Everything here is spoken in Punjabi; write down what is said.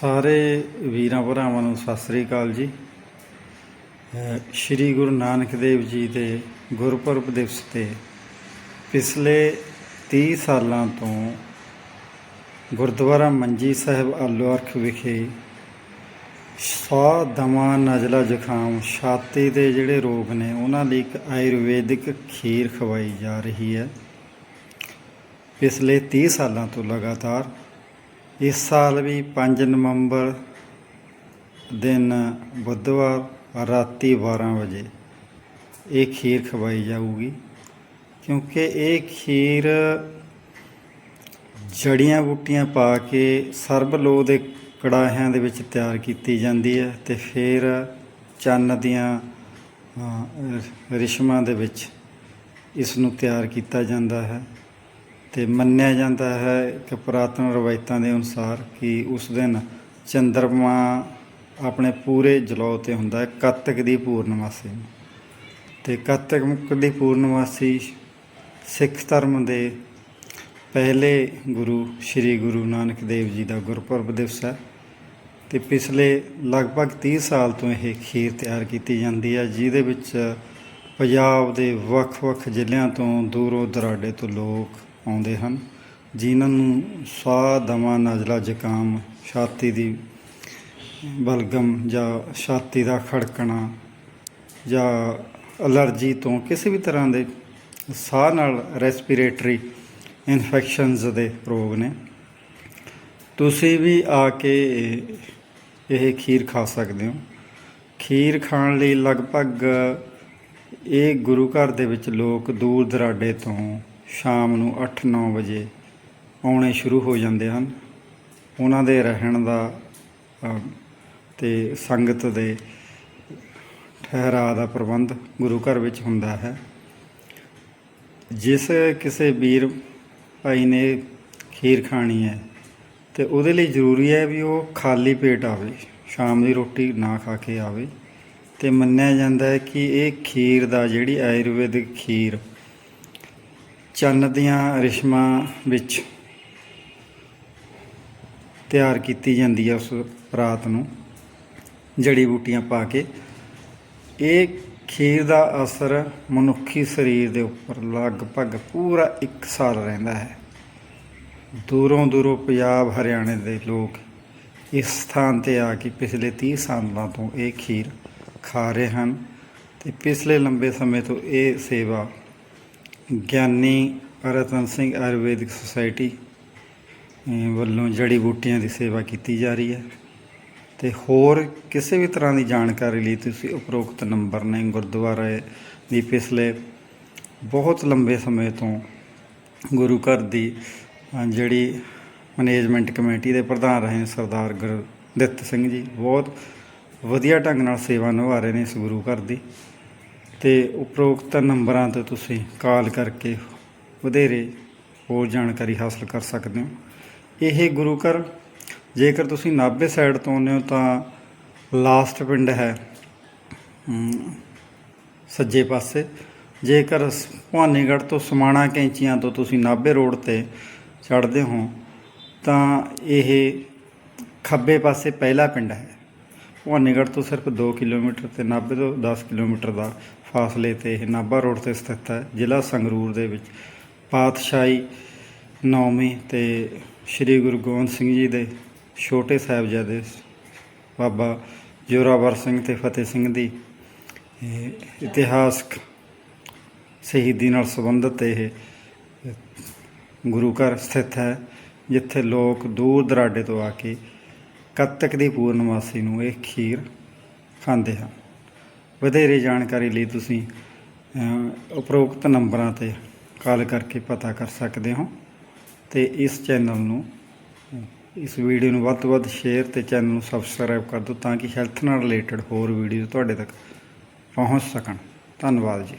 ਸਾਰੇ ਵੀਰਾਂ ਭਰਾਵਾਂ ਨੂੰ ਸਤਿ ਸ੍ਰੀ ਅਕਾਲ ਜੀ। ਸ਼੍ਰੀ ਗੁਰੂ ਨਾਨਕ ਦੇਵ ਜੀ ਦੇ ਗੁਰਪੁਰਬ ਦਿਵਸ ਤੇ ਪਿਛਲੇ 30 ਸਾਲਾਂ ਤੋਂ ਗੁਰਦੁਆਰਾ ਮੰਜੀ ਸਾਹਿਬ ਆਲੂ ਅਰਖ ਵਿਖੇ ਸਾਹ ਦਮਾ ਨਜ਼ਲਾ ਜ਼ੁਕਾਮ, ਛਾਤੀ ਦੇ ਜਿਹੜੇ ਰੋਗ ਨੇ, ਉਹਨਾਂ ਲਈ ਇੱਕ ਆਯੁਰਵੈਦਿਕ ਖੀਰ ਖਵਾਈ ਜਾ ਰਹੀ ਹੈ। ਪਿਛਲੇ 30 ਸਾਲਾਂ ਤੋਂ ਲਗਾਤਾਰ ਇਸ ਸਾਲ ਵੀ 5 ਨਵੰਬਰ ਦਿਨ ਬੁੱਧਵਾਰ ਰਾਤੀ 12 ਵਜੇ ਇਹ ਖੀਰ ਖਵਾਈ ਜਾਊਗੀ, ਕਿਉਂਕਿ ਇਹ ਖੀਰ ਜੜੀਆਂ ਬੂਟੀਆਂ ਪਾ ਕੇ ਸਰਬ ਸਰਬਲੋ ਦੇ ਕੜਾਹਿਆਂ ਦੇ ਵਿੱਚ ਤਿਆਰ ਕੀਤੀ ਜਾਂਦੀ ਹੈ ਤੇ ਫਿਰ ਚੰਨ ਦੀਆਂ ਰਿਸ਼ਮਾਂ ਦੇ ਵਿੱਚ ਇਸ ਨੂੰ ਤਿਆਰ ਕੀਤਾ ਜਾਂਦਾ ਹੈ। ਤੇ ਮੰਨਿਆ ਜਾਂਦਾ ਹੈ ਕਿ ਪੁਰਾਤਨ ਰਵਾਇਤਾਂ ਦੇ ਅਨੁਸਾਰ ਕਿ ਉਸ ਦਿਨ ਚੰਦਰਮਾ ਆਪਣੇ ਪੂਰੇ ਜਲੌ ਤੇ ਹੁੰਦਾ ਹੈ, ਕੱਤਕ ਦੀ ਪੂਰਨਮਾਸੀ ਨੂੰ। ਤੇ ਕੱਤਕ ਮੁੱਕ ਦੀ ਪੂਰਨਮਾਸੀ ਸਿੱਖ ਧਰਮ ਦੇ ਪਹਿਲੇ ਗੁਰੂ, ਸ੍ਰੀ ਗੁਰੂ ਨਾਨਕ ਦੇਵ ਜੀ ਦਾ ਗੁਰਪੁਰਬ ਦਿਵਸ ਹੈ। ਤੇ ਪਿਛਲੇ ਲਗਭਗ 30 ਸਾਲ ਤੋਂ ਇਹ ਖੀਰ ਤਿਆਰ ਕੀਤੀ ਜਾਂਦੀ ਹੈ, ਜਿਹਦੇ ਵਿੱਚ ਪੰਜਾਬ ਦੇ ਵੱਖ-ਵੱਖ ਜ਼ਿਲ੍ਹਿਆਂ ਤੋਂ ਦੂਰੋਂ ਦਰਾਡੇ ਤੋਂ ਲੋਕ ਆਉਂਦੇ ਹਨ, ਜਿਨ੍ਹਾਂ ਨੂੰ ਸਾਹ ਦਮਾ ਨਜ਼ਲਾ ਜ਼ੁਕਾਮ, ਛਾਤੀ ਦੀ ਬਲਗਮ ਜਾਂ ਛਾਤੀ ਦਾ ਖੜਕਣਾ ਜਾਂ ਅਲਰਜੀ ਤੋਂ ਕਿਸੇ ਵੀ ਤਰ੍ਹਾਂ ਦੇ ਸਾਹ ਨਾਲ ਰੈਸਪੀਰੇਟਰੀ ਇਨਫੈਕਸ਼ਨਸ ਦੇ ਰੋਗ ਨੇ। ਤੁਸੀਂ ਵੀ ਆ ਕੇ ਇਹ ਖੀਰ ਖਾ ਸਕਦੇ ਹੋ। ਖੀਰ ਖਾਣ ਲਈ ਲਗਭਗ ਇਹ ਗੁਰੂ ਘਰ ਦੇ ਵਿੱਚ ਲੋਕ ਦੂਰ ਦਰਾਡੇ ਤੋਂ ਸ਼ਾਮ ਨੂੰ 8-9 ਵਜੇ ਆਉਣੇ ਸ਼ੁਰੂ ਹੋ ਜਾਂਦੇ ਹਨ। ਉਹਨਾਂ ਦੇ ਰਹਿਣ ਦਾ ਅ, ਤੇ ਸੰਗਤ ਦੇ ਠਹਿਰਾਅ ਦਾ ਪ੍ਰਬੰਧ ਗੁਰੂ ਘਰ ਵਿੱਚ ਹੁੰਦਾ ਹੈ। ਜਿਸ ਕਿਸੇ ਵੀਰ ਭਾਈ ਨੇ ਖੀਰ ਖਾਣੀ ਹੈ ਤੇ ਉਹਦੇ ਲਈ ਜ਼ਰੂਰੀ ਹੈ ਵੀ ਉਹ ਖਾਲੀ ਪੇਟ ਆਵੇ ਸ਼ਾਮ ਦੀ ਰੋਟੀ ਨਾ ਖਾ ਕੇ ਆਵੇ ਤੇ ਮੰਨਿਆ ਜਾਂਦਾ ਹੈ ਕਿ ਇਹ ਖੀਰ ਦਾ ਜਿਹੜੀ ਆਯੁਰਵੈਦਿਕ ਖੀਰ ਚੰਨ ਦੀਆਂ ਰਿਸ਼ਮਾਂ ਵਿੱਚ ਤਿਆਰ ਕੀਤੀ ਜਾਂਦੀ ਹੈ ਉਸ ਰਾਤ ਨੂੰ, ਜੜੀ ਬੂਟੀਆਂ ਪਾ ਕੇ। ਇਹ ਖੀਰ ਦਾ ਅਸਰ ਮਨੁੱਖੀ ਸਰੀਰ ਦੇ ਉੱਪਰ ਲਗਭਗ ਪੂਰਾ 1 ਸਾਲ ਰਹਿੰਦਾ ਹੈ। ਦੂਰੋਂ ਦੂਰੋਂ ਪੰਜਾਬ, ਹਰਿਆਣੇ ਦੇ ਲੋਕ ਇਸ ਸਥਾਨ ਤੇ ਆ ਕੇ ਪਿਛਲੇ 30 ਸਾਲਾਂ ਤੋਂ ਇਹ ਖੀਰ ਖਾ ਰਹੇ ਹਨ ਤੇ ਪਿਛਲੇ ਲੰਬੇ ਸਮੇਂ ਤੋਂ ਇਹ ਸੇਵਾ ਗਿਆਨੀ ਰਤਨ ਸਿੰਘ ਆਯੁਰਵੈਦਿਕ ਸੁਸਾਇਟੀ ਵੱਲੋਂ ਜੜੀ ਬੂਟੀਆਂ ਦੀ ਸੇਵਾ ਕੀਤੀ ਜਾ ਰਹੀ ਹੈ। ਤੇ ਹੋਰ ਕਿਸੇ ਵੀ ਤਰ੍ਹਾਂ ਦੀ ਜਾਣਕਾਰੀ ਲਈ ਤੁਸੀਂ ਉਪਰੋਕਤ ਨੰਬਰ ਨੇ ਗੁਰਦੁਆਰੇ ਦੀ ਪਿਛਲੇ ਬਹੁਤ ਲੰਬੇ ਸਮੇਂ ਤੋਂ ਗੁਰੂ ਘਰ ਦੀ ਜਿਹੜੀ ਮੈਨੇਜਮੈਂਟ ਕਮੇਟੀ ਦੇ ਪ੍ਰਧਾਨ ਰਹੇ ਸਰਦਾਰ ਗੁਰਦਿੱਤ ਸਿੰਘ ਜੀ, ਬਹੁਤ ਵਧੀਆ ਢੰਗ ਨਾਲ ਸੇਵਾ ਨਿਭਾ ਰਹੇ ਨੇ ਇਸ ਗੁਰੂ ਘਰ ਦੀ। ਤੇ ਉਪਰੋਕਤ ਨੰਬਰਾਂ ਤੇ ਤੁਸੀਂ ਕਾਲ ਕਰਕੇ ਵਧੇਰੇ ਹੋਰ ਜਾਣਕਾਰੀ ਹਾਸਲ ਕਰ ਸਕਦੇ ਹੋ। ਇਹ ਗੁਰੂ ਘਰ, ਜੇਕਰ ਤੁਸੀਂ ਨਾਭੇ ਸਾਈਡ ਤੋਂ ਆਉਂਦੇ ਹੋ ਤਾਂ ਲਾਸਟ ਪਿੰਡ ਹੈ ਸੱਜੇ ਪਾਸੇ। ਜੇਕਰ ਸ- ਭਵਾਨੀਗੜ੍ਹ ਤੋਂ ਸਮਾਣਾ ਕੈਂਚੀਆਂ ਤੋਂ ਤੁਸੀਂ ਨਾਭੇ ਰੋਡ ਤੇ ਚੜ੍ਹਦੇ ਹੋ, ਤਾਂ ਇਹ ਖੱਬੇ ਪਾਸੇ ਪਹਿਲਾ ਪਿੰਡ ਹੈ। ਭਵਾਨੀਗੜ੍ਹ ਤੋਂ ਸਿਰਫ 2 ਕਿਲੋਮੀਟਰ ਤੇ ਨਾਭੇ ਤੋਂ 10 ਕਿਲੋਮੀਟਰ ਦਾ ਫਾਸਲੇ ਤੇ ਇਹ ਨਾਭਾ ਰੋਡ ਤੇ ਸਥਿਤ ਹੈ। ਜ਼ਿਲ੍ਹਾ ਸੰਗਰੂਰ ਦੇ ਵਿੱਚ ਪਾਤਸ਼ਾਹੀ ਨੌਵੀਂ ਤੇ ਸ੍ਰੀ ਗੁਰੂ ਗੋਬਿੰਦ ਸਿੰਘ ਜੀ ਦੇ ਛੋਟੇ ਸਾਹਿਬਜ਼ਾਦੇ ਬਾਬਾ ਜੋਰਾਵਰ ਸਿੰਘ ਤੇ ਫਤਿਹ ਸਿੰਘ ਦੀ ਇਤਿਹਾਸਕ ਸ਼ਹੀਦੀ ਨਾਲ ਸੰਬੰਧਿਤ ਇਹ ਗੁਰੂ ਘਰ ਸਥਿਤ ਹੈ, ਜਿੱਥੇ ਲੋਕ ਦੂਰ ਦਰਾਡੇ ਤੋਂ ਆ ਕੇ ਕੱਤਕ ਦੀ ਪੂਰਨਮਾਸੀ ਨੂੰ ਇਹ ਖੀਰ ਖਾਂਦੇ ਹਨ। ਵਧੇਰੇ ਜਾਣਕਾਰੀ ਲਈ ਤੁਸੀਂ ਉਪਰੋਕਤ ਨੰਬਰਾਂ ਤੇ ਕਾਲ ਕਰਕੇ ਪਤਾ ਕਰ ਸਕਦੇ ਹੋ ਤੇ ਇਸ ਚੈਨਲ ਨੂੰ, ਇਸ ਵੀਡੀਓ ਨੂੰ ਵੱਧ ਤੋਂ ਵੱਧ ਸ਼ੇਅਰ ਤੇ ਚੈਨਲ ਨੂੰ ਸਬਸਕ੍ਰਾਈਬ ਕਰ ਦਿਓ ਤਾਂ ਕਿ ਹੈਲਥ ਨਾਲ ਰਿਲੇਟਡ ਹੋਰ ਵੀਡੀਓ ਤੁਹਾਡੇ ਤੱਕ ਪਹੁੰਚ ਸਕਣ। ਧੰਨਵਾਦ ਜੀ।